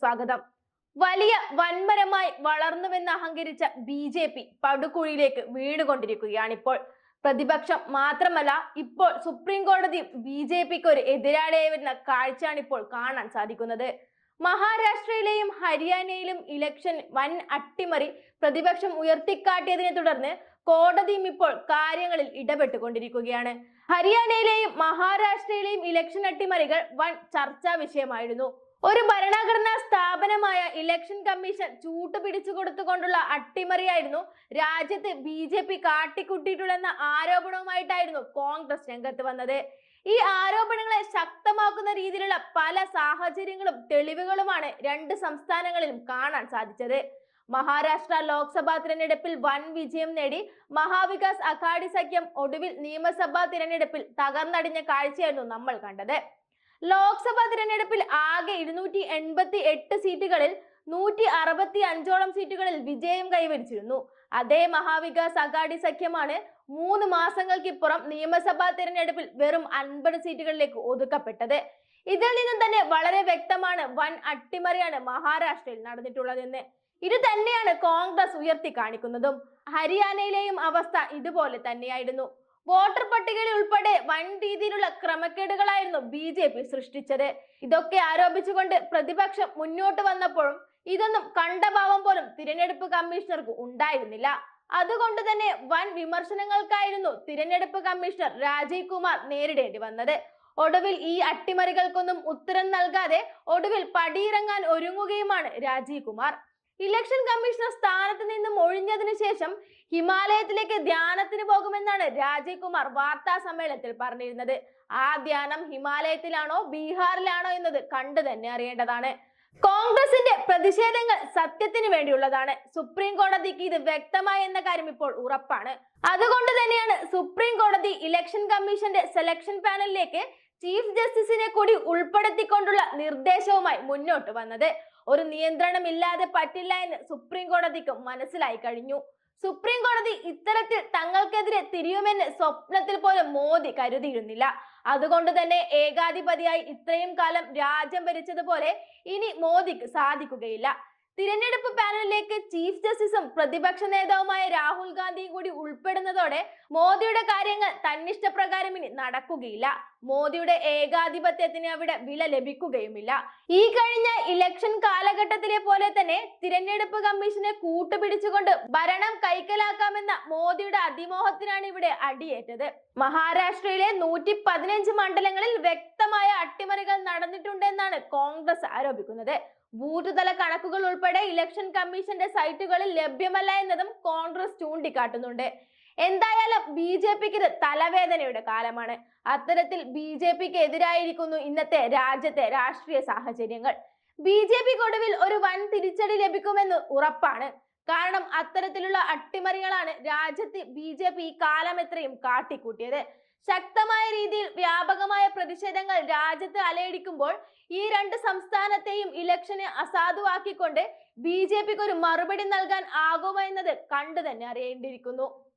സ്വാഗതം. വലിയ വൻമരമായി വളർന്നുവെന്ന് അഹങ്കരിച്ച ബി ജെ പി പടുകുഴിയിലേക്ക് വീണുകൊണ്ടിരിക്കുകയാണിപ്പോൾ. പ്രതിപക്ഷം മാത്രമല്ല ഇപ്പോൾ സുപ്രീം കോടതി ബി ജെ പിക്ക് ഒരു എതിരാളിയായി വരുന്ന കാഴ്ചയാണ് ഇപ്പോൾ കാണാൻ സാധിക്കുന്നത്. മഹാരാഷ്ട്രയിലെയും ഹരിയാനയിലും ഇലക്ഷൻ വൻ അട്ടിമറി പ്രതിപക്ഷം ഉയർത്തിക്കാട്ടിയതിനെ തുടർന്ന് കോടതിയും ഇപ്പോൾ കാര്യങ്ങളിൽ ഇടപെട്ടുകൊണ്ടിരിക്കുകയാണ്. ഹരിയാനയിലെയും മഹാരാഷ്ട്രയിലെയും ഇലക്ഷൻ അട്ടിമറികൾ വൻ ചർച്ചാ വിഷയമായിരുന്നു. ഒരു ഭരണഘടനാ സ്ഥാപനമായ ഇലക്ഷൻ കമ്മീഷൻ ചൂട്ടുപിടിച്ചു കൊടുത്തുകൊണ്ടുള്ള അട്ടിമറിയായിരുന്നു. രാജ്യത്ത് ബി ജെ പി കാട്ടിക്കുട്ടിയിട്ടുള്ളെന്ന ആരോപണവുമായിട്ടായിരുന്നു കോൺഗ്രസ് രംഗത്ത് വന്നത്. ഈ ആരോപണങ്ങളെ ശക്തമാക്കുന്ന രീതിയിലുള്ള പല സാഹചര്യങ്ങളും തെളിവുകളുമാണ് രണ്ട് സംസ്ഥാനങ്ങളിലും കാണാൻ സാധിച്ചത്. മഹാരാഷ്ട്ര ലോക്സഭാ തിരഞ്ഞെടുപ്പിൽ വൻ വിജയം നേടി. മഹാവികാസ് അഘാടി സഖ്യം ഒടുവിൽ നിയമസഭാ തിരഞ്ഞെടുപ്പിൽ തകർന്നടിഞ്ഞ കാഴ്ചയായിരുന്നു നമ്മൾ കണ്ടത്. ലോക്സഭാ തിരഞ്ഞെടുപ്പിൽ ആകെ ഇരുന്നൂറ്റി എൺപത്തി എട്ട് സീറ്റുകളിൽ നൂറ്റി അറുപത്തി അഞ്ചോളം സീറ്റുകളിൽ വിജയം കൈവരിച്ചിരുന്നു. അതേ മഹാവികാസ് അഗാഡി സഖ്യമാണ് മൂന്ന് മാസങ്ങൾക്കിപ്പുറം നിയമസഭാ തിരഞ്ഞെടുപ്പിൽ വെറും അൻപത് സീറ്റുകളിലേക്ക് ഒതുക്കപ്പെട്ടത്. ഇതിൽ നിന്നും തന്നെ വളരെ വ്യക്തമാണ് വൻ അട്ടിമറിയാണ് മഹാരാഷ്ട്രയിൽ നടന്നിട്ടുള്ളതെന്ന്. ഇത് തന്നെയാണ് കോൺഗ്രസ് ഉയർത്തി കാണിക്കുന്നതും ഹരിയാനയിലെയും അവസ്ഥ ഇതുപോലെ തന്നെയായിരുന്നു. വോട്ടർ പട്ടികയിൽ ഉൾപ്പെടെ വൻ രീതിയിലുള്ള ക്രമക്കേടുകളായിരുന്നു ബി ജെ പി സൃഷ്ടിച്ചത്. ഇതൊക്കെ ആരോപിച്ചുകൊണ്ട് പ്രതിപക്ഷം മുന്നോട്ട് വന്നപ്പോഴും ഇതൊന്നും കണ്ടഭാവം പോലും തിരഞ്ഞെടുപ്പ് കമ്മീഷണർക്ക് ഉണ്ടായിരുന്നില്ല. അതുകൊണ്ട് തന്നെ വൻ വിമർശനങ്ങൾക്കായിരുന്നു തിരഞ്ഞെടുപ്പ് കമ്മീഷണർ രാജീവ് കുമാർ നേരിടേണ്ടി വന്നത്. ഒടുവിൽ ഈ അട്ടിമറികൾക്കൊന്നും ഉത്തരം നൽകാതെ ഒടുവിൽ പടിയിറങ്ങാൻ ഒരുങ്ങുകയുമാണ് രാജീവ് കുമാർ. ഇലക്ഷൻ കമ്മീഷണർ സ്ഥാനത്ത് നിന്നും ശേഷം ഹിമാലയത്തിലേക്ക് ധ്യാനത്തിന് പോകുമെന്നാണ് രാജീവ് വാർത്താ സമ്മേളനത്തിൽ പറഞ്ഞിരുന്നത്. ആ ധ്യാനം ഹിമാലയത്തിലാണോ ബീഹാറിലാണോ എന്നത് കണ്ടു തന്നെ അറിയേണ്ടതാണ്. കോൺഗ്രസിന്റെ പ്രതിഷേധങ്ങൾ സത്യത്തിന് വേണ്ടിയുള്ളതാണ്. സുപ്രീം കോടതിക്ക് ഇത് വ്യക്തമായി എന്ന കാര്യം ഇപ്പോൾ ഉറപ്പാണ്. അതുകൊണ്ട് തന്നെയാണ് സുപ്രീം കോടതി ഇലക്ഷൻ കമ്മീഷന്റെ സെലക്ഷൻ പാനലിലേക്ക് ചീഫ് ജസ്റ്റിസിനെ കൂടി ഉൾപ്പെടുത്തിക്കൊണ്ടുള്ള നിർദ്ദേശവുമായി മുന്നോട്ട് വന്നത്. ഒരു നിയന്ത്രണമില്ലാതെ പറ്റില്ല എന്ന് സുപ്രീം കോടതിക്ക് മനസ്സിലായി കഴിഞ്ഞു. സുപ്രീം കോടതി ഇത്തരത്തിൽ തങ്ങൾക്കെതിരെ തിരിയുമെന്ന് സ്വപ്നത്തിൽ പോലും മോദി കരുതിയിരുന്നില്ല. അതുകൊണ്ട് തന്നെ ഏകാധിപതിയായി ഇത്രയും കാലം രാജ്യം ഭരിച്ചതുപോലെ ഇനി മോദിക്ക് സാധിക്കുകയില്ല. തിരഞ്ഞെടുപ്പ് പാനലിലേക്ക് ചീഫ് ജസ്റ്റിസും പ്രതിപക്ഷ നേതാവുമായ രാഹുൽ ഗാന്ധിയും കൂടി ഉൾപ്പെടുന്നതോടെ മോദിയുടെ കാര്യങ്ങൾ തന്നിഷ്ടപ്രകാരം ഇനി നടക്കുകയില്ല. മോദിയുടെ ഏകാധിപത്യത്തിന് അവിടെ വില ലഭിക്കുകയുമില്ല. ഈ കഴിഞ്ഞ ഇലക്ഷൻ കാലഘട്ടത്തിലെ പോലെ തന്നെ തിരഞ്ഞെടുപ്പ് കമ്മീഷനെ കൂട്ടുപിടിച്ചുകൊണ്ട് ഭരണം കൈക്കലാക്കാമെന്ന മോദിയുടെ അതിമോഹത്തിനാണ് ഇവിടെ അടിയേറ്റത്. മഹാരാഷ്ട്രയിലെ നൂറ്റി പതിനഞ്ച് മണ്ഡലങ്ങളിൽ വ്യക്തമായ അട്ടിമറികൾ നടന്നിട്ടുണ്ടെന്നാണ് കോൺഗ്രസ് ആരോപിക്കുന്നത്. ബൂത്ത് തല കണക്കുകൾ ഉൾപ്പെടെ ഇലക്ഷൻ കമ്മീഷന്റെ സൈറ്റുകളിൽ ലഭ്യമല്ല എന്നതും കോൺഗ്രസ് ചൂണ്ടിക്കാട്ടുന്നുണ്ട്. എന്തായാലും ബി ജെ പിക്ക് തലവേദനയുടെ കാലമാണ്. അത്തരത്തിൽ ബി ജെ പിക്ക് എതിരായിരിക്കുന്നു ഇന്നത്തെ രാജ്യത്തെ രാഷ്ട്രീയ സാഹചര്യങ്ങൾ. ബി ജെ പിക്ക് ഒടുവിൽ ഒരു വൻ തിരിച്ചടി ലഭിക്കുമെന്ന് ഉറപ്പാണ്. കാരണം അത്തരത്തിലുള്ള അട്ടിമറികളാണ് രാജ്യത്ത് ബി ജെ പി കാലം എത്രയും കാട്ടിക്കൂട്ടിയത്. ശക്തമായ രീതിയിൽ വ്യാപകമായ പ്രതിഷേധങ്ങൾ രാജ്യത്ത് അലയടിക്കുമ്പോൾ ഈ രണ്ട് സംസ്ഥാനത്തെയും ഇലക്ഷനെ അസാധുവാക്കിക്കൊണ്ട് ബി ജെ പിക്ക് ഒരു മറുപടി നൽകാൻ ആകുമോ എന്നത് കണ്ടു തന്നെ അറിയേണ്ടിയിരിക്കുന്നു.